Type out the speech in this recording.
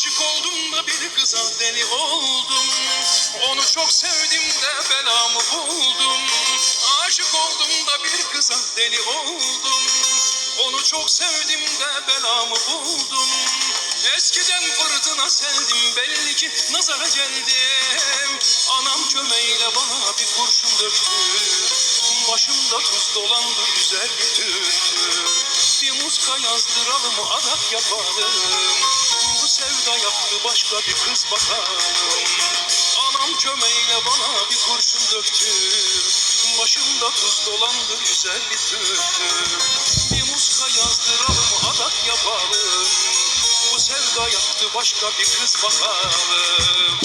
Aşık oldum da bir kıza deli oldum. Onu çok sevdim de belamı buldum. Aşık oldum da bir kıza deli oldum. Onu çok sevdim de belamı buldum. Eskiden fırtına sevdim belli ki nazara geldim. Anam çömeyle bana bir kurşun döktü. Başımda tuz dolandı güzellik tüttü Bir muska yazdıralım adak yapalım başka bir kız bakalım Anam çömeyle bana bir kurşun döktü. Başımda tuz dolandı güzellik tüttü Bir muska yazdıralım adak yapalım Bu sevda yaptı başka bir kız bakalım